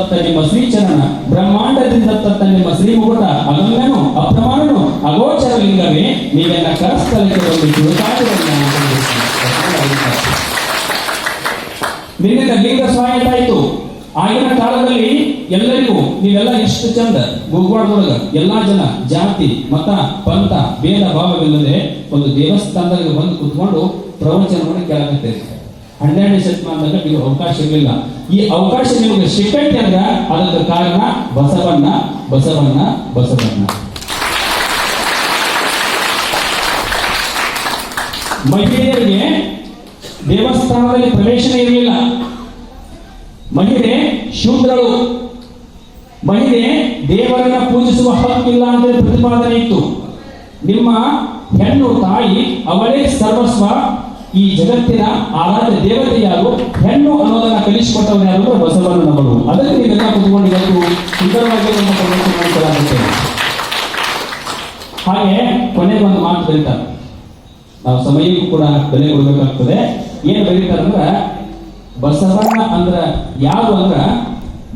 ತತ್ತ ನಿಮ್ಮ ಶ್ರೀಚರಣ, ಬ್ರಹ್ಮಾಂಡದಿಂದ ತತ್ತ ನಿಮ್ಮ ಶ್ರೀ ಮುಗುಟ ಅಗಮ್ಯನು ಅಪ್ರಮಾಣನು ಅಗೋಚರ ಲಿಂಗವೇ ನೀವೆಲ್ಲ ಕರಸ್ಥಳಕ್ಕೆ ಬಂದು ತಿರುಗಾಟವನ್ನು ನಿನ್ನಿಂದ ಲಿಂಗ ಆಯ್ತು. ಆಗಿನ ಕಾಲದಲ್ಲಿ ಎಲ್ಲರಿಗೂ ನೀವೆಲ್ಲ ಎಷ್ಟು ಚಂದ ಗುಗ್ವಾಡದೊಳಗ ಎಲ್ಲಾ ಜನ, ಜಾತಿ, ಮತ, ಪಂಥ, ಭೇದ, ಭಾವವಿಲ್ಲದೆ ಒಂದು ದೇವಸ್ಥಾನದಲ್ಲಿ ಬಂದು ಕುತ್ಕೊಂಡು ಪ್ರವಚನವನ್ನು ಕೇಳಕತ್ತೇವೆ ಹನ್ನೆರಡನೇ ಶತಮಾನದಾಗ ನಿಮಗೆ ಅವಕಾಶ ಇರಲಿಲ್ಲ ಈ ಅವಕಾಶ ನಿಮಗೆ ಸಿಕ್ಕಂತೆ ಅಂದ್ರ ಅದಕ್ಕೆ ಕಾರಣ ಬಸವಣ್ಣ ಬಸವಣ್ಣ ಬಸವಣ್ಣ. ಮಹಿಳೆಯರಿಗೆ ದೇವಸ್ಥಾನದಲ್ಲಿ ಪ್ರವೇಶನೇ ಇರಲಿಲ್ಲ. ಮಹಿಳೆ ಶೂದ್ರಳು. ಮಹಿಳೆ ದೇವರನ್ನ ಪೂಜಿಸುವ ಹಕ್ಕಿಲ್ಲ ಅಂತ ಪ್ರತಿಪಾದನೆ ಇತ್ತು. ನಿಮ್ಮ ಹೆಣ್ಣು ತಾಯಿ ಅವಳೇ ಸರ್ವಸ್ವ ಈ ಜಗತ್ತಿನ ಆರಾಧ್ಯ ದೇವತೆ ಯಾರು ಹೆಣ್ಣು ಅನ್ನೋದನ್ನ ಕಲಿಸಿಕೊಟ್ಟವನು ಯಾರು ಅಂದ್ರೆ ಬಸವಣ್ಣನವರು ಅದಕ್ಕೆ ನೀವೆಲ್ಲ ಕುತ್ಕೊಂಡು ಇವತ್ತು ಸುಂದರವಾಗಿ ಹಾಗೆ ಕೊನೆ ಒಂದು ಮಾತು ಬರೀತಾರೆ ನಾವು ಸಮಯಕ್ಕೂ ಕೂಡ ಬೆಲೆ ಕೊಡಬೇಕಾಗ್ತದೆ. ಏನು ಬರೀತಾರೆ ಅಂದ್ರೆ ಬಸವಣ್ಣ ಅಂದ್ರ ಯಾರು ಅಂದ್ರ